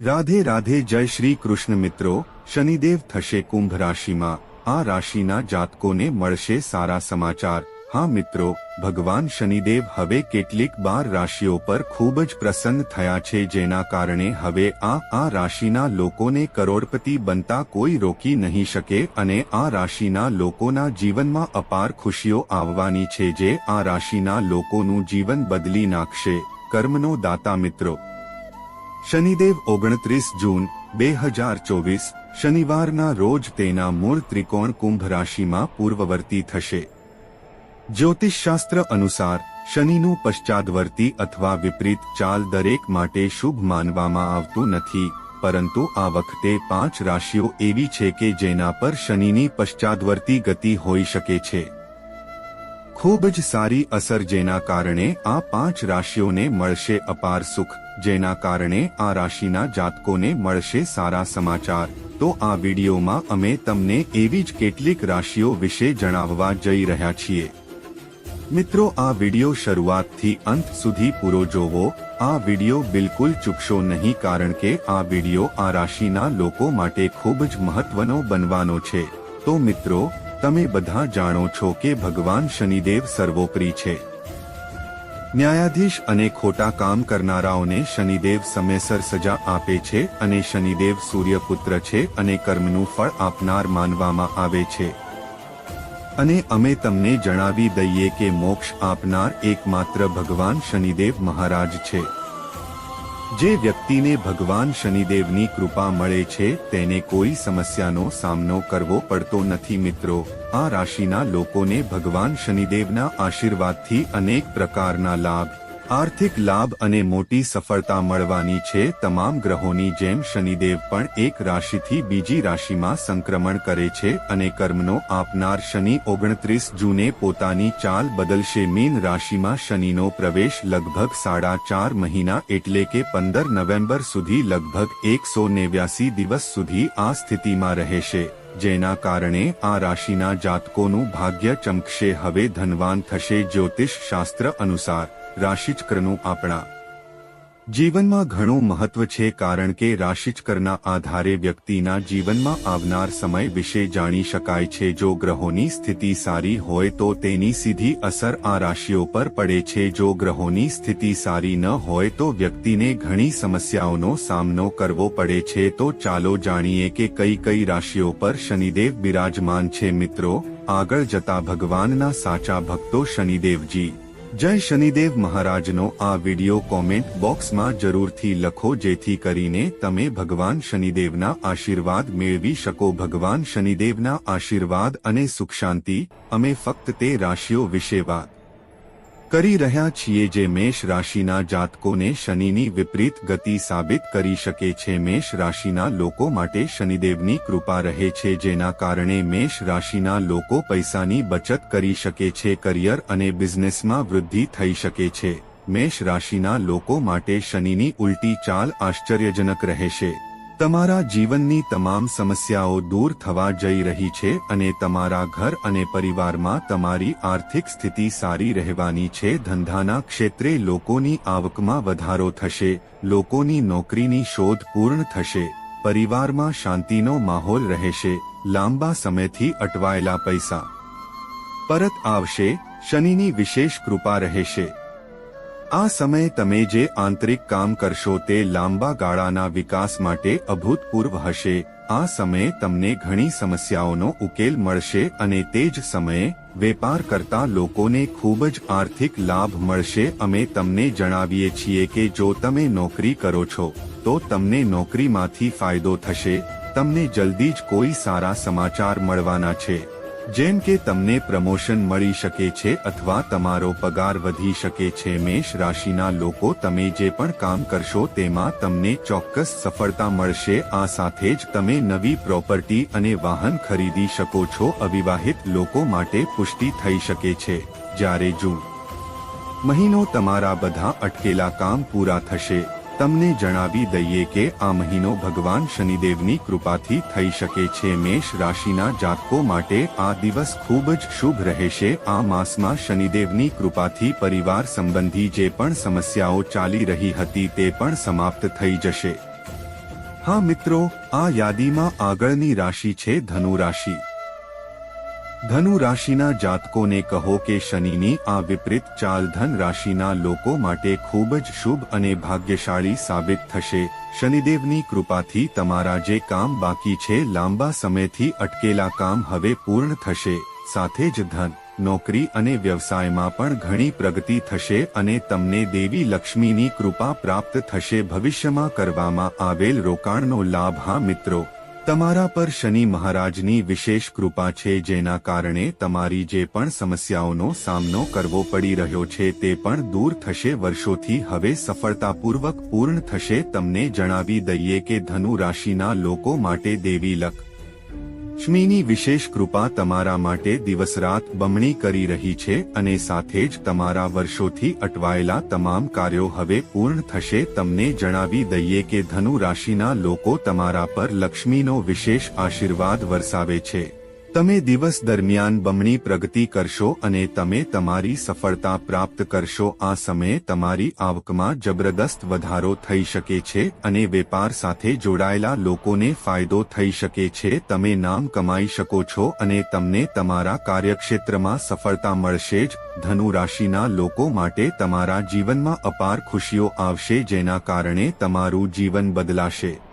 રાધે રાધે જય શ્રી કૃષ્ણ મિત્રો, શનિદેવ થશે કુંભ રાશિમાં. આ રાશિના જાતકોને મળશે સારા સમાચાર. હા મિત્રો, ભગવાન શનિદેવ હવે કેટલીક બાર રાશિઓ પર ખૂબ જ પ્રસન્ન થયા છે જેના કારણે હવે આ આ રાશિના લોકોને કરોડપતિ બનતા કોઈ રોકી નહીં શકે અને આ રાશિના લોકોના જીવનમાં અપાર ખુશીઓ આવવાની છે જે આ રાશિના લોકોનું જીવન બદલી નાખશે. કર્મનો દાતા મિત્રો શનિદેવ ઓગણત્રીસ જૂન, બે હજાર ચોવીસ, શનિવારના રોજ તેના મૂળ ત્રિકોણ કુંભ રાશિમાં પૂર્વવર્તી થશે. જ્યોતિષશાસ્ત્ર અનુસાર, શનિનું પશ્ચાદવર્તી અથવા વિપરીત ચાલ દરેક માટે શુભ માનવામાં આવતું નથી, પરંતુ આ વખતે પાંચ રાશિઓ એવી છે કે જેના પર શનિની પશ્ચાદવર્તી ગતિ હોઈ શકે છે. ખૂબ જ સારી અસર જેના કારણે આ પાંચ રાશિઓને મળશે અપાર સુખ. જેના કારણે આ રાશિના જાતકોને મળશે સારા સમાચાર. તો આ વિડીયોમાં અમે તમને એવી જ કેટલીક રાશિઓ વિશે જણાવવા જઈ રહ્યા છીએ. મિત્રો, આ વીડિયો શરૂઆતથી અંત સુધી પૂરો જોવો. આ વીડિયો બિલકુલ ચૂકશો નહીં કારણ કે આ વીડિયો આ રાશિના લોકો માટે ખૂબ જ મહત્વનો બનવાનો છે. તો મિત્રો તમે બધા જાણો છો કે ભગવાન શનિદેવ સર્વોપરી છે. ન્યાયાધીશ અને ખોટા કામ કરનારાઓને શનિદેવ સમયસર સજા આપે છે અને શનિદેવ સૂર્યપુત્ર છે અને કર્મનું ફળ આપનાર માનવામાં આવે છે. અને અમે તમને જણાવી દઈએ કે મોક્ષ આપનાર એકમાત્ર ભગવાન શનિદેવ મહારાજ છે. જે વ્યક્તિને ભગવાન શનિદેવની કૃપા મળે છે, તેને કોઈ સમસ્યાનો સામનો કરવો પડતો નથી મિત્રો. આ રાશિના લોકોને ભગવાન શનિદેવના આશીર્વાદથી અનેક પ્રકારના લાભ આર્થિક લાભ અને મોટી સફળતા મળવાની છે તમામ ગ્રહોની જેમ શનિદેવ પણ એક રાશિથી બીજી રાશિમાં સંક્રમણ કરે છે અને કર્મનો આપનાર શનિ ઓગણત્રીસ જૂને પોતાની ચાલ બદલશે. મીન રાશિમાં શનિનો પ્રવેશ લગભગ સાડા ચાર મહિના એટલે કે પંદર નવેમ્બર સુધી લગભગ એકસો નેવ્યાસી દિવસ સુધી આ સ્થિતિમાં રહેશે. જેના કારણે આ રાશિના જાતકોનું ભાગ્ય ચમકશે. હવે ધનવાન થશે જ્યોતિષ શાસ્ત્ર અનુસાર. રાશિચક્રનું આપણા જીવનમાં ઘણું મહત્વ છે કારણ કે રાશિચક્રના આધારે વ્યક્તિના જીવનમાં આવનાર સમય વિશે જાણી શકાય છે. જો ગ્રહોની સ્થિતિ સારી હોય તો તેની સીધી અસર આ રાશિઓ પર પડે છે. જો ગ્રહોની સ્થિતિ સારી ન હોય તો વ્યક્તિને ઘણી સમસ્યાઓનો સામનો કરવો પડે છે. તો ચાલો જાણીએ કે કઈ કઈ રાશિઓ પર શનિદેવ બિરાજમાન છે. મિત્રો, આગળ જતા ભગવાનના સાચા ભક્તો શનિદેવજી. જય શનિદેવ મહારાજનો આ વિડિયો કોમેન્ટ બોક્સમાં જરૂરથી લખો જેથી કરીને તમે ભગવાન શનિદેવના આશીર્વાદ મેળવી શકો. ભગવાન શનિદેવના આશીર્વાદ અને સુખ શાંતિ. અમે ફક્ત તે રાશિઓ વિશે વાત કરી રહ્યા છીએ જે મેષ રાશિના જાતકોને શનિની વિપરીત ગતિ સાબિત કરી શકે છે. મેષ રાશિના લોકો માટે શનિદેવની કૃપા રહે છે, જેના કારણે મેષ રાશિના લોકો પૈસાની બચત કરી શકે છે, કરિયર અને બિઝનેસમાં વૃદ્ધિ થઈ શકે છે. મેષ રાશિના લોકો માટે શનિની ઉલટી ચાલ આશ્ચર્યજનક રહેશે. તમારા જીવનની તમામ સમસ્યાઓ દૂર થવા જઈ રહી છે અને તમારા ઘર અને પરિવારમાં તમારી આર્થિક સ્થિતિ સારી રહેવાની છે. ધંધાના ક્ષેત્રે લોકોની આવકમાં વધારો થશે, લોકોની નોકરીની શોધ પૂર્ણ થશે, પરિવારમાં શાંતિનો માહોલ રહેશે, લાંબા સમયથી અટવાયેલા પૈસા પરત આવશે, શનિની વિશેષ કૃપા રહેશે. આ સમયે તમે જે આંતરિક કામ કરશો તે લાંબા ગાળાના વિકાસ માટે અભૂતપૂર્વ હશે. આ સમયે તમને ઘણી સમસ્યાઓનો ઉકેલ મળશે અને તે જ સમયે વેપાર કરતા લોકોને ખૂબ જ આર્થિક લાભ મળશે. અમે તમને જણાવીએ છીએ કે જો તમે નોકરી કરો છો, તો તમને નોકરીમાંથી ફાયદો થશે. તમને જલ્દી જ કોઈ સારા સમાચાર મળવાના છે. જેમ કે તમને પ્રમોશન મળી શકે છે અથવા તમારો પગાર વધી શકે છે, મેષ રાશિના લોકો તમે જે પણ કામ કરશો તેમાં તમને ચોક્કસ સફળતા મળશે. આ સાથે જ તમે નવી પ્રોપર્ટી અને વાહન ખરીદી શકો છો. અવિવાહિત લોકો માટે પુષ્ટિ થઈ શકે છે. જ્યારે જૂન મહિનો તમારા બધા અટકેલા કામ પૂરા થશે. તમને જણાવી દઈએ કે આ મહિનો ભગવાન શનિદેવની કૃપાથી થઈ શકે છે. મેષ રાશિના જાતકો માટે આ દિવસ ખૂબ જ શુભ રહેશે. આ માસમાં શનિદેવની કૃપાથી પરિવાર સંબંધી જે પણ સમસ્યાઓ ચાલી રહી હતી તે પણ સમાપ્ત થઈ જશે. હા મિત્રો, આ યાદીમાં આગળની રાશિ છે ધનુ રાશિ ધનુ રાશિના જાતકોને કહો કે શનિની આ વિપરીત ચાલ ધન રાશિના લોકો માટે ખૂબ જ શુભ અને ભાગ્યશાળી સાબિત થશે. શનિદેવની કૃપાથી તમારા જે કામ બાકી છે લાંબા સમયથી અટકેલા કામ હવે પૂર્ણ થશે. સાથે જ ધન, નોકરી અને વ્યવસાયમાં પણ ઘણી પ્રગતિ થશે અને તમને દેવી લક્ષ્મીની કૃપા પ્રાપ્ત થશે. ભવિષ્યમાં કરવામાં આવેલ રોકાણનો લાભ, હા મિત્રો. તમારા પર શનિ મહારાજની વિશેષ કૃપા છે જેના કારણે તમારી જે પણ સમસ્યાઓનો સામનો કરવો પડી રહ્યો છે તે પણ દૂર થશે વર્ષોથી હવે સફળતાપૂર્વક પૂર્ણ થશે તમને જણાવી દઈએ કે ધનુ રાશિના લોકો માટે દેવી લક લક્ષ્મીની વિશેષ કૃપા તમારા માટે દિવસ રાત બમણી કરી રહી છે અને સાથે જ તમારા વર્ષોથી અટવાયેલા તમામ કાર્યો હવે પૂર્ણ થશે. તમને જણાવી દઈએ કે ધનુ રાશિના લોકો તમારા પર લક્ષ્મીનો વિશેષ આશીર્વાદ વરસાવે છે. તમે દિવસ દરમિયાન બમણી પ્રગતિ કરશો અને તમે તમારી સફળતા પ્રાપ્ત કરશો. આ સમયે તમારી આવકમાં જબરદસ્ત વધારો થઈ શકે છે અને વેપાર સાથે જોડાયેલા લોકોને ફાયદો થઈ શકે છે. તમે નામ કમાઈ શકો છો અને તમને તમારા કાર્યક્ષેત્રમાં સફળતા મળશે જ. ધનુ રાશિના લોકો માટે તમારા જીવનમાં અપાર ખુશીઓ આવશે જેના કારણે તમારું જીવન બદલાશે.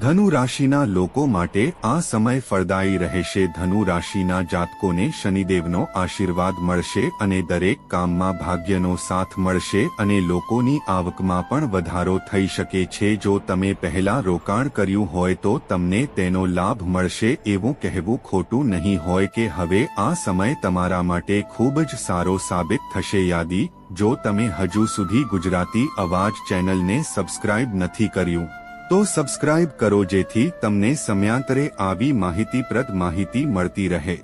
ધનુ રાશિના લોકો માટે આ સમય ફળદાયી રહેશે. ધનુ રાશિના જાતકોને શનિદેવનો આશીર્વાદ મળશે અને દરેક કામમાં ભાગ્યનો સાથ મળશે અને લોકોની આવકમાં પણ વધારો થઈ શકે છે. જો તમે પહેલા રોકાણ કર્યું હોય તો તમને તેનો લાભ મળશે. એવું કહેવું ખોટું નહીં હોય કે હવે આ સમય તમારા માટે ખૂબ જ સારો સાબિત થશે. યાદી, જો તમે હજુ સુધી ગુજરાતી અવાજ ચેનલને સબસ્ક્રાઇબ નથી કર્યું તો સબસ્ક્રાઇબ કરો જેથી તમને સમયાંતરે આવી માહિતીપ્રદ માહિતી મળતી રહે.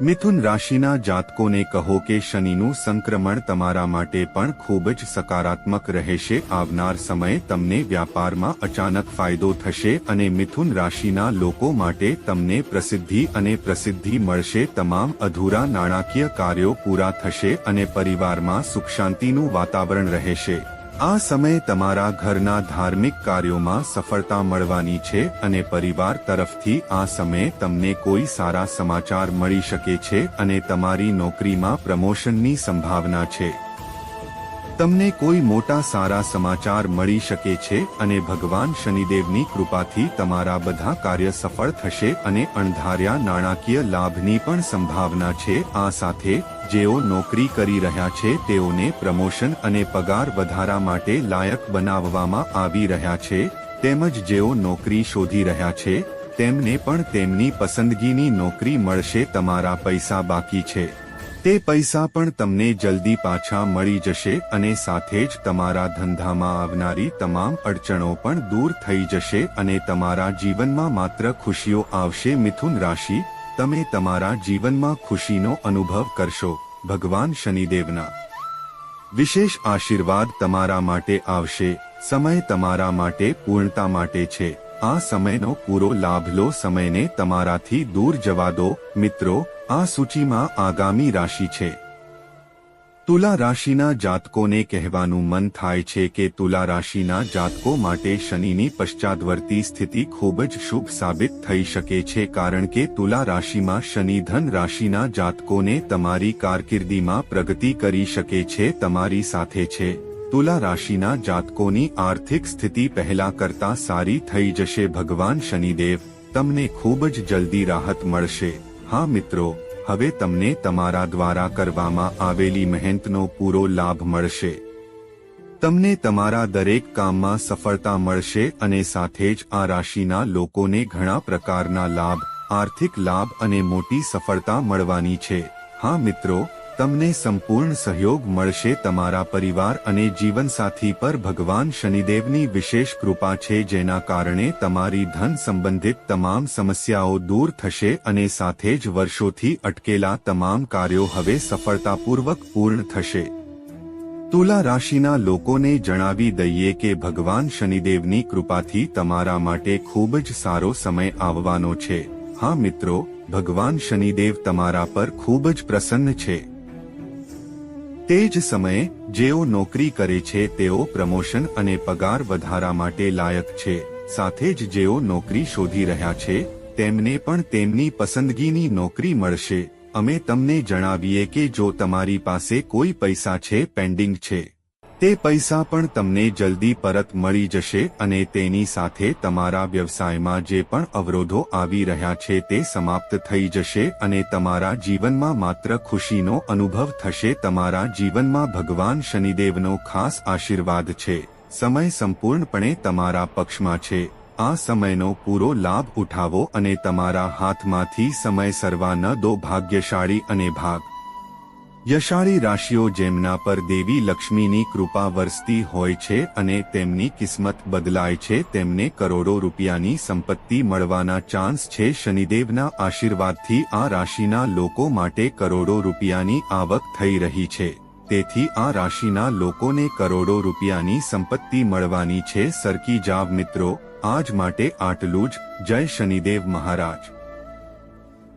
મિથુન રાશિના જાતકોને કહો કે શનિનું સંક્રમણ તમારા માટે પણ ખૂબ જ સકારાત્મક રહેશે. આવનાર સમયે તમને વ્યાપારમાં અચાનક ફાયદો થશે અને મિથુન રાશિના લોકો માટે તમને પ્રસિદ્ધિ અને પ્રસિદ્ધિ મળશે. તમામ અધૂરા નાણાકીય કાર્યો પૂરા થશે અને પરિવારમાં સુખ શાંતિનું વાતાવરણ રહેશે. આ સમય તમારા ઘરના ધાર્મિક કાર્યોમાં સફળતા મળવાની છે અને પરિવાર તરફથી આ સમયે તમને કોઈ સારા સમાચાર મળી શકે છે અને તમારી નોકરીમાં પ્રમોશનની સંભાવના છે. તમને કોઈ મોટા સારા સમાચાર મળી શકે છે અને ભગવાન શનિદેવની કૃપાથી તમારા બધા કાર્ય સફળ થશે અને અણધાર્યા નાણાકીય લાભની પણ સંભાવના છે. આ સાથે, જેઓ નોકરી કરી રહ્યા છે, તેઓને પ્રમોશન અને પગાર વધારા માટે લાયક બનાવવામાં આવી રહ્યા છે. તેમજ જેઓ નોકરી શોધી રહ્યા છે, તેમને પણ તેમની પસંદગીની નોકરી મળશે, તમારા પૈસા બાકી છે. તે પૈસા પણ તમને જલ્દી પાછા મળી જશે અને સાથે જ તમારા ધંધામાં આવનારી તમામ અડચણો પણ દૂર થઈ જશે અને તમારા જીવનમાં માત્ર ખુશીઓ આવશે. મિથુન રાશિ, તમે તમારા જીવનમાં ખુશીનો અનુભવ કરશો. ભગવાન શનિદેવના વિશેષ આશીર્વાદ તમારા માટે આવશે. સમય તમારા માટે પૂર્ણતા માટે છે. આ સમયનો પૂરો લાભ લો. સમયને તમારાથી દૂર જવા દો. મિત્રો આ સૂચિમાં આગામી રાશિ છે. તુલા રાશિના જાતકોને કહેવાનું મન થાય છે કે તુલા રાશિના જાતકો માટે શનિની પશ્ચાદવર્તી સ્થિતિ ખૂબ જ શુભ સાબિત થઈ શકે છે કારણ કે તુલા રાશિમાં શનિ ધન રાશિના જાતકોને તમારી કારકિર્દીમાં પ્રગતિ કરી શકે છે, તમારી સાથે છે. તુલા રાશિના જાતકોની આર્થિક સ્થિતિ પહેલા કરતા સારી થઈ જશે. ભગવાન શનિદેવ, તમને ખૂબ જ જલ્દી રાહત મળશે. હા મિત્રો, હવે તમને તમારા દ્વારા કરવામાં આવેલી મહેનતનો પૂરો લાભ મળશે. તમને તમારા દરેક કામમાં સફળતા મળશે અને સાથે જ આ રાશિના લોકોને ઘણા પ્રકારના લાભ, આર્થિક લાભ અને મોટી સફળતા મળવાની છે. હા મિત્રો તમને સંપૂર્ણ સહયોગ મળશે તમારા પરિવાર અને જીવનસાથી પર ભગવાન શનિદેવની વિશેષ કૃપા છે જેના કારણે તમારી ધન સંબંધિત તમામ સમસ્યાઓ દૂર થશે અને સાથે જ વર્ષોથી અટકેલા તમામ કાર્યો હવે સફળતાપૂર્વક પૂર્ણ થશે. તુલા રાશિના લોકોને જણાવી દઈએ કે ભગવાન શનિદેવની કૃપાથી તમારા માટે ખૂબ જ સારો સમય આવવાનો છે. હા મિત્રો, ભગવાન શનિદેવ તમારા પર ખૂબ જ પ્રસન્ન છે. તે જ સમયે, જેઓ નોકરી કરે છે, તેઓ પ્રમોશન અને પગાર વધારા માટે લાયક છે. સાથે જ જેઓ નોકરી શોધી રહ્યા છે, તેમને પણ તેમની પસંદગીની નોકરી મળશે. અમે તમને જણાવીએ કે જો તમારી પાસે કોઈ પૈસા છે, પેન્ડિંગ છે. તે પૈસા પણ તમને જલ્દી પરત મળી જશે અને તેની સાથે તમારા વ્યવસાયમાં જે પણ અવરોધો આવી રહ્યા છે તે સમાપ્ત થઈ જશે અને તમારા જીવનમાં માત્ર ખુશીનો અનુભવ થશે. તમારા જીવનમાં ભગવાન શનિદેવનો ખાસ આશીર્વાદ છે. સમય સંપૂર્ણપણે તમારા પક્ષમાં છે. આ સમયનો પૂરો લાભ ઉઠાવો અને તમારા હાથમાંથી સમય સરવા ન દો. ભાગ્યશાળી અને ભાગ યશાળી રાશિઓ જેમના પર દેવી લક્ષ્મીની કૃપા વરસતી હોય છે અને તેમની કિસ્મત બદલાય છે, તેમને કરોડો રૂપિયાની સંપત્તિ મળવાના ચાન્સ છે. શનિદેવના આશીર્વાદથી આ રાશિના લોકો માટે કરોડો રૂપિયાની આવક થઈ રહી છે. તેથી આ રાશિના લોકોને કરોડો રૂપિયાની સંપત્તિ મળવાની છે. સરકી જાવ મિત્રો, આજ માટે આટલું જ. જય શનિદેવ મહારાજ.